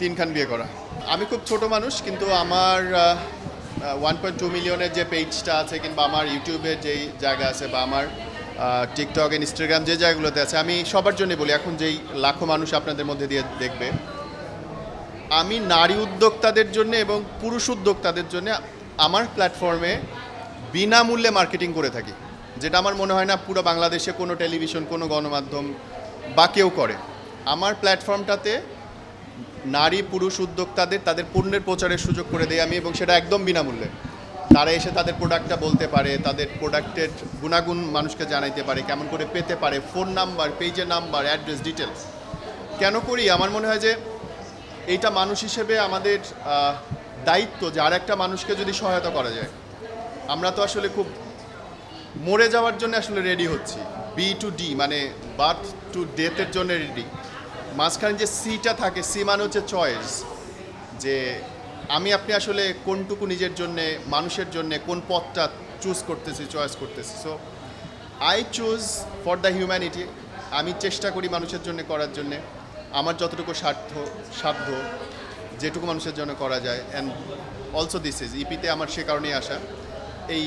তিনখান বিয়ে করা। আমি খুব ছোট মানুষ, কিন্তু আমার ওয়ান পয়েন্ট টু মিলিয়নের যে পেজটা আছে কিংবা আমার ইউটিউবের যেই জায়গা আছে বা আমার টিকটক ইনস্টাগ্রাম যে জায়গাগুলোতে আছে, আমি সবার জন্য বলি, এখন যেই লাখো মানুষ আপনাদের মধ্যে দিয়ে দেখবে, আমি নারী উদ্যোক্তাদের জন্য এবং পুরুষ উদ্যোক্তাদের জন্য আমার প্ল্যাটফর্মে বিনামূল্যে মার্কেটিং করে থাকি। যেটা আমার মনে হয় না পুরো বাংলাদেশে কোনো টেলিভিশন কোনো গণমাধ্যম বা কেউ করে। আমার প্ল্যাটফর্মটাতে নারী, পুরুষ উদ্যোক্তাদের তাদের পণ্যের প্রচারের সুযোগ করে দেয় আমি এবং সেটা একদম বিনামূল্যে। তারা এসে তাদের প্রোডাক্টটা বলতে পারে, তাদের প্রোডাক্টের গুণাগুণ মানুষকে জানাইতে পারে, কেমন করে পেতে পারে ফোন নাম্বার পেজের নাম্বার অ্যাড্রেস ডিটেলস কেন করি? আমার মনে হয় যে এইটা মানুষ হিসেবে আমাদের দায়িত্ব যে আর একটা মানুষকে যদি সহায়তা করা যায়। আমরা তো আসলে খুব মরে যাওয়ার জন্য আসলে রেডি হচ্ছি। বি টু ডি মানে বার্থ টু ডেথের জন্য রেডি মাঝখানে যে সিটা থাকে, সি মানে হচ্ছে চয়েস যে আমি আপনি আসলে কোনটুকু নিজের জন্যে, মানুষের জন্যে কোন পথটা চুজ করতেছি চয়েস করতেছি। So I choose for the humanity আমি চেষ্টা করি মানুষের জন্য করার জন্যে, আমার যতটুকু স্বার্থ, সাধ্য, যেটুকু মানুষের জন্য করা যায় অ্যান্ড অলসো দিস ইজ ইপিতে আমার সে কারণেই আসা। এই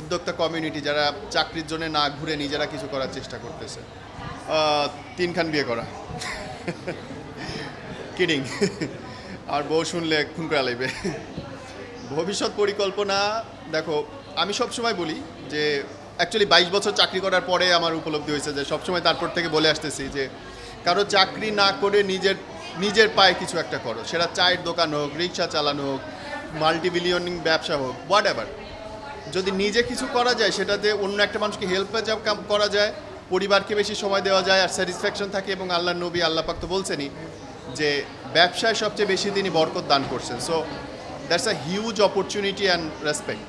উদ্যোক্তা কমিউনিটি যারা চাকরির জন্য না ঘুরে নিজেরা কিছু করার চেষ্টা করতেছে। তিনখান বিয়ে করা। কিডিং আর বউ শুনলে খুন করা লাগবে। ভবিষ্যৎ পরিকল্পনা, দেখো, আমি সবসময় বলি যে অ্যাকচুয়ালি বাইশ বছর চাকরি করার পরে আমার উপলব্ধি হয়েছে যে, সবসময় তারপর থেকে বলে আসতেছি যে, কারও চাকরি না করে নিজের নিজের পায়ে কিছু একটা করো। সেটা চায়ের দোকান হোক, রিক্সা চালানো হোক মাল্টি বিলিয়নিং ব্যবসা হোক হোয়াট যদি নিজে কিছু করা যায়, সেটাতে অন্য একটা মানুষকে হেল্প করা যায় পরিবারকে বেশি সময় দেওয়া যায় আর স্যাটিসফ্যাকশন থাকে এবং আল্লাহ নবী আল্লাহ পাক তো বলছেনই যে ব্যবসায় সবচেয়ে বেশি তিনি বরকত দান করছেন। So that's a huge opportunity and respect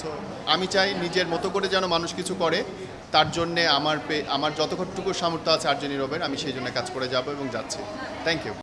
so আমি চাই নিজের মতো করে যেন মানুষ কিছু করে, তার জন্যে আমার পে আমার যতটুকু সামর্থ্য আছে আর্জেনি রবের, আমি সেই জন্য কাজ করে যাব এবং যাচ্ছি। Thank you